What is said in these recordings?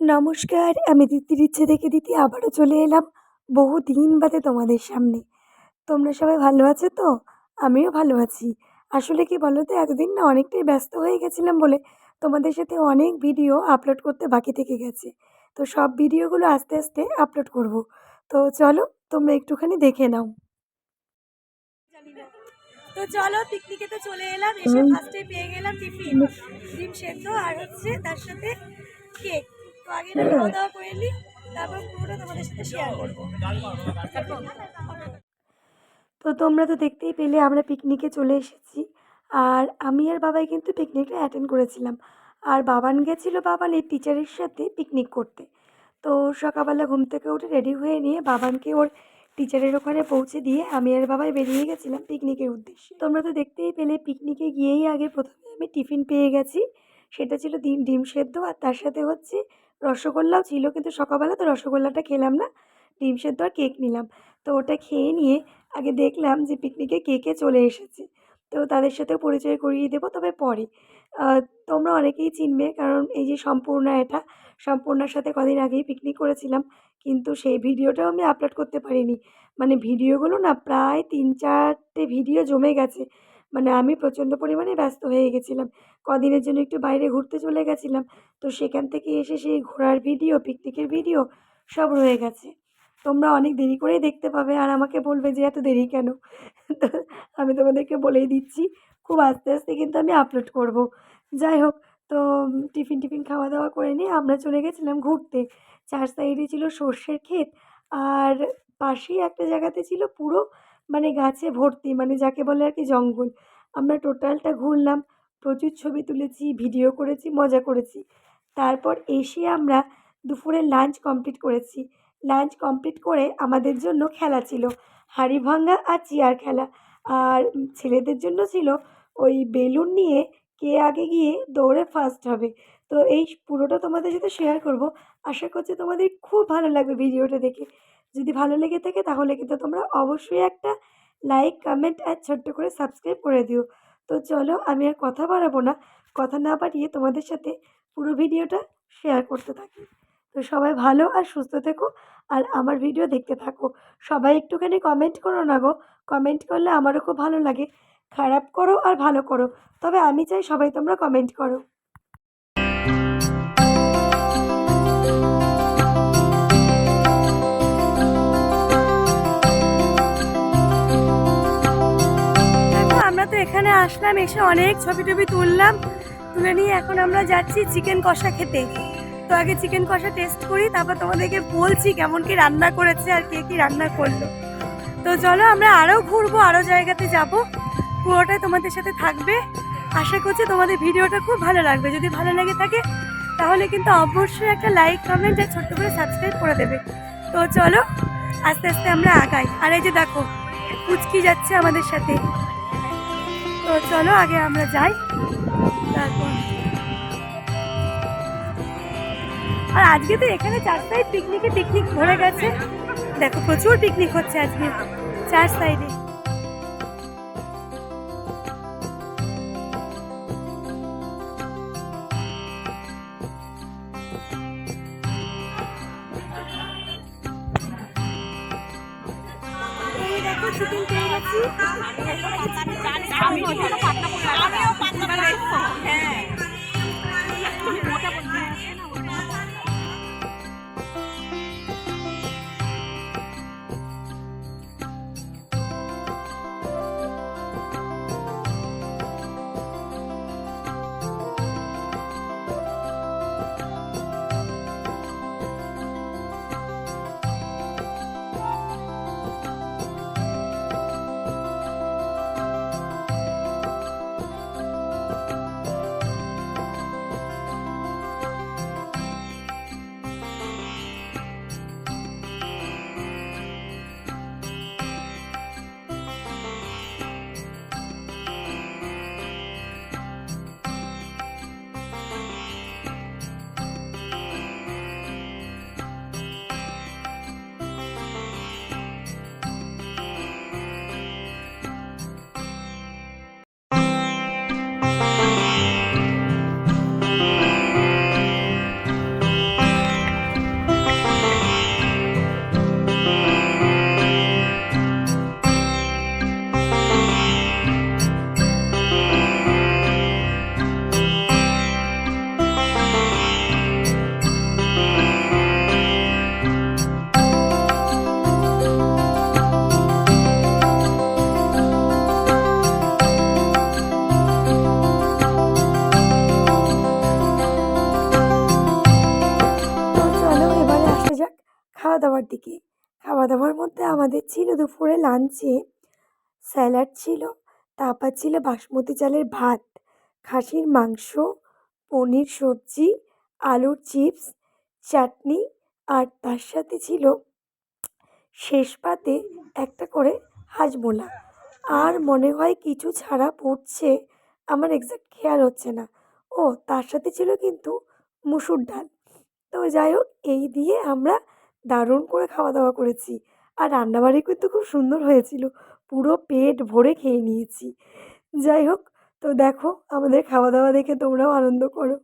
নমস্কার আমি দিদির ইচ্ছে থেকে দিদি আবারও চলে এলাম বহু দিন বাদে তোমাদের সামনে। তোমরা সবাই ভালো আছো তো? আমিও ভালো আছি। আসলে কি বলো তো এতদিন না অনেকটাই ব্যস্ত হয়ে গেছিলাম বলে তোমাদের সাথে অনেক ভিডিও আপলোড করতে বাকি থেকে গেছে। তো সব ভিডিওগুলো আস্তে আস্তে আপলোড করব। তো চলো তোমরা একটুখানি দেখে নাও। তো চলো পিকনিকে তো চলে এলাম এসে ফার্স্টে পেয়ে গেলাম টিফিন। ডিম সেদ্ধ আর হচ্ছে তার সাথে কেক তো আগে খাওয়া দাওয়া করে নিই, তারপর পুরোটা তোমাদের সাথে শেয়ার করব। তো তোমরা তো দেখতেই পেলে আমরা পিকনিকে চলে এসেছি, আর আমি আর বাবাই কিন্তু পিকনিকটা অ্যাটেন্ড করেছিলাম। আর বাবান গেছিল এই টিচারের সাথে পিকনিক করতে। তো সকালবেলা ঘুম থেকে উঠে রেডি হয়ে নিয়ে বাবানকে ওর টিচারের ওখানে পৌঁছে দিয়ে আমি আর বাবাই বেরিয়ে গেছিলাম পিকনিকের উদ্দেশ্যে। তোমরা তো দেখতেই পেলে পিকনিকে গিয়েই আগে প্রথমে আমি টিফিন পেয়ে গেছি। সেটা ছিল ডিম ডিম সেদ্ধ আর তার সাথে হচ্ছে রসগোল্লাও ছিল কিন্তু সকালবেলা তো রসগোল্লাটা খেলাম না। ডিম সেদ্ধ আর কেক নিলাম। তো ওটা খেয়ে নিয়ে আগে দেখলাম যে পিকনিকে কে কে চলে এসেছে। তো তাদের সাথে পরিচয় করিয়ে দেবো তবে পরে। তোমরা অনেকেই চিনবে কারণ এই যে সম্পূর্ণা এটা, সম্পূর্ণার সাথে কদিন আগেই পিকনিক করেছিলাম কিন্তু সেই ভিডিওটাও আমি আপলোড করতে পারিনি। মানে ভিডিওগুলো না প্রায় তিন চারটে ভিডিও জমে গেছে। মানে আমি প্রচণ্ড পরিমাণে ব্যস্ত হয়ে গেছিলাম। কদিনের জন্য একটু বাইরে ঘুরতে চলে গেছিলাম। তো সেখান থেকে এসে সেই ঘোরার ভিডিও পিকনিকের ভিডিও সব রয়ে গেছে। তোমরা অনেক দেরি করেই দেখতে পাবে আর আমাকে বলবে যে, এত দেরি কেন? আমি তোমাদেরকে বলেই দিচ্ছি, খুব আস্তে আস্তে কিন্তু আমি আপলোড করব। যাই হোক, তো টিফিন টিফিন খাওয়া দাওয়া করে নিয়ে আমরা চলে গেছিলাম ঘুরতে। চার সাইডে ছিল সর্ষের ক্ষেত আর পাশেই একটা জায়গাতে ছিল পুরো মানে গাছে ভর্তি মানে যাকে বলে আর কি জঙ্গল। আমরা টোটালটা ঘুরলাম, প্রচুর ছবি তুলেছি, ভিডিও করেছি, মজা করেছি। তারপর এসে আমরা দুপুরে লাঞ্চ কমপ্লিট করেছি। লাঞ্চ কমপ্লিট করে আমাদের জন্য খেলা ছিল হাঁড়ি ভাঙ্গা আর চেয়ার খেলা। আর ছেলেদের জন্য ছিল ওই বেলুন নিয়ে কে আগে গিয়ে দৌড়ে ফার্স্ট হবে। তো এই পুরোটা তোমাদের সাথে শেয়ার করব। আশা করছি তোমাদের খুব ভালো লাগবে ভিডিওটা দেখে। যদি ভালো লেগে থাকে তাহলে কিন্তু তোমরা অবশ্যই একটা লাইক কমেন্ট আর ছোট্ট করে সাবস্ক্রাইব করে দিও। তো চলো আমি আর কথা বাড়াবো না। কথা না বাড়িয়ে তোমাদের সাথে পুরো ভিডিওটা শেয়ার করতে থাকি। তো সবাই ভালো আর সুস্থ থেকো আর আমার ভিডিও দেখতে থাকো। সবাই একটুখানি কমেন্ট করো না গো। কমেন্ট করলে আমারও খুব ভালো লাগে। খারাপ করো আর ভালো করো। তবে আমি চাই সবাই তোমরা কমেন্ট করো। তো এখানে আসলাম, এসে অনেক ছবি টবি তুললাম। তুলে নিয়ে এখন আমরা যাচ্ছি চিকেন কষা খেতে। তো আগে চিকেন কষা টেস্ট করি, তারপর তোমাদেরকে বলছি কেমন কি রান্না করেছে আর কে কি রান্না করল। তো চলো আমরা আরও ঘুরবো আরও জায়গাতে যাব। পুরোটাই তোমাদের সাথে থাকবে। আশা করছি তোমাদের ভিডিওটা খুব ভালো লাগবে। যদি ভালো লাগে থাকে, তাহলে কিন্তু অবশ্যই একটা লাইক কমেন্ট আর ছোট্ট করে সাবস্ক্রাইব করে দেবে। তো চলো, আস্তে আস্তে আমরা আগাই। আর এই যে দেখো কুচকি যাচ্ছে আমাদের সাথে। তো চলো, আগে আমরা যাই। তারপর। আর আজকে তো এখানে চার সাইড পিকনিকে পিকনিক ভরে গেছে। দেখো, প্রচুর পিকনিক হচ্ছে আজকে, চার সাইডে 打们 দিকে। খাওয়া দাওয়ার মধ্যে আমাদের ছিল দুপুরে লাঞ্চে স্যালাড ছিল তারপর ছিল বাসমতি চালের ভাত, খাসির মাংস, পনির সবজি, আলুর চিপস চাটনি আর তার সাথে ছিল শেষ পাতে একটা করে হাজমোলা। আর মনে হয় কিছু ছাড়া পড়ছে, আমার এক্সাক্ট খেয়াল হচ্ছে না। ও, তার সাথে ছিল কিন্তু মুসুর ডাল। তো যাই হোক, এই দিয়ে আমরা দারুণ করে খাওয়া দাওয়া করেছি। আর রান্নাবাড়ি কিন্তু খুব সুন্দর হয়েছিল। পুরো পেট ভরে খেয়ে নিয়েছি। যাই হোক, তো দেখো, আমাদের খাওয়া দাওয়া দেখে তোমরাও আনন্দ করো।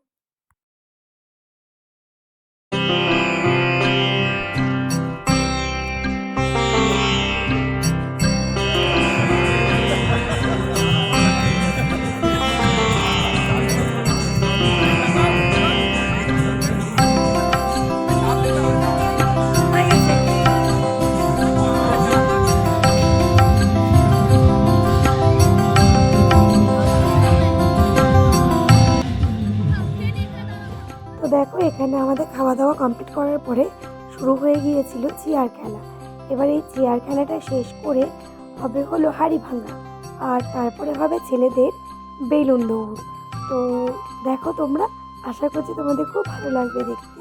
এখানে আমাদের খাওয়া দাওয়া কমপ্লিট করার পরে শুরু হয়ে গিয়েছিল চেয়ার খেলা। এবার এই চেয়ার খেলাটা শেষ করে হবে হলো হাড়ি ভাঙা আর তারপরে হবে ছেলেদের বেলুন দৌড়। তো দেখো তোমরা, আশা করছি তোমাদের খুব ভালো লাগবে দেখতে।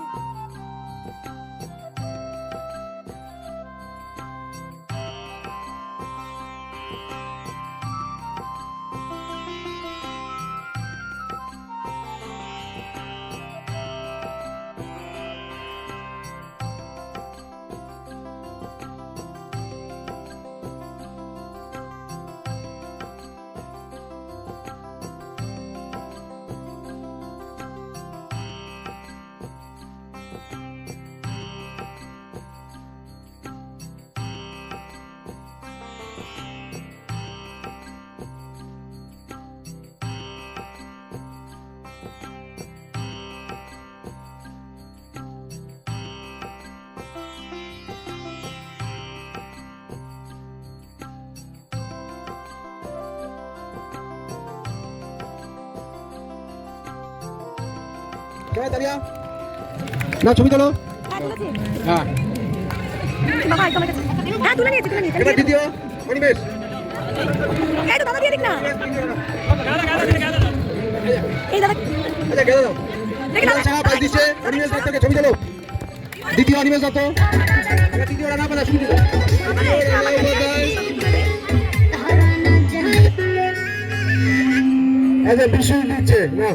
¿Qué tal ya? না ছবি তোলো। হ্যাঁ। হ্যাঁ নিয়েছি দ্বিতীয় অনিমেষ এই তো দাদা দিয়ে দিক না। এই দাদা আচ্ছা গেলে। দাও এবার সাহা পাঁচ দিচ্ছে অনিমেষ দত্ত ছবি তোলো। দ্বিতীয় অনিমেষ দত্ত। এবার তৃতীয় রানা পালা শুরু দিচ্ছে না।